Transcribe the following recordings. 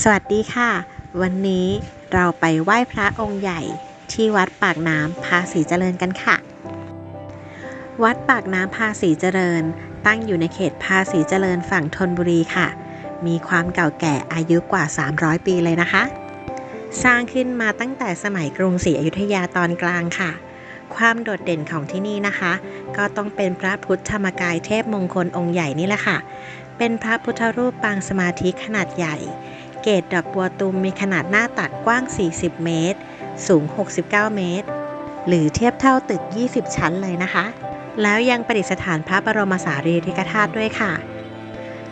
สวัสดีค่ะ วันนี้เราไปไหว้พระองค์ใหญ่ที่วัดปากน้ำภาษีเจริญกันค่ะ วัดปากน้ำภาษีเจริญ ตั้งอยู่ในเขตภาษีเจริญฝั่งธนบุรีค่ะ มีความเก่าแก่อายุกว่า 300 ปีเลยนะคะ สร้างขึ้นมาตั้งแต่สมัยกรุงศรีอยุธยาตอนกลางค่ะ ความโดดเด่นของที่นี่นะคะ ก็ต้องเป็นพระพุทธธรรมกายเทพมงคลองค์ใหญ่นี่แหละค่ะ เป็นพระพุทธรูปปางสมาธิขนาดใหญ่ เกตดอกบัวตูมมีขนาดหน้าตักกว้าง 40 เมตร สูง 69 เมตร หรือเทียบเท่าตึก 20 ชั้นเลยนะคะ แล้วยังประดิษฐานพระบรมสารีริกธาตุด้วยค่ะ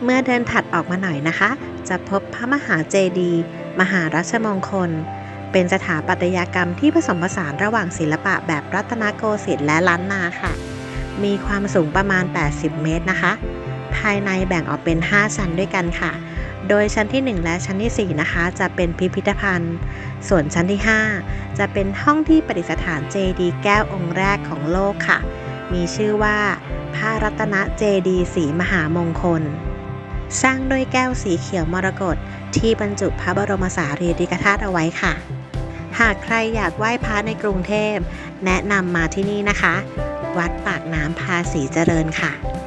เมื่อเดินถัดออกมาหน่อยนะคะ จะพบพระมหาเจดีย์มหารัชมงคล เป็นสถาปัตยกรรมที่ผสมผสานระหว่างศิลปะแบบรัตนโกสินทร์และล้านนาค่ะ มีความสูงประมาณ 80 เมตรนะคะ ภายในแบ่งออกเป็น 5 ชั้นด้วยกันค่ะ โดยชั้นที่ 1 และชั้นที่ 4 นะคะ จะเป็นพิพิธภัณฑ์ ส่วนชั้นที่ 5 จะเป็นห้องที่ประดิษฐานเจดีย์แก้วองค์แรกของโลกค่ะ มีชื่อว่าพระรัตนเจดีย์สีมหามงคลสร้างด้วยแก้วสีเขียวมรกตที่บรรจุพระบรมสารีริกธาตุเอาไว้ค่ะ หากใครอยากไหว้พระในกรุงเทพ แนะนำมาที่นี่นะคะ วัดปากน้ำภาษีเจริญค่ะ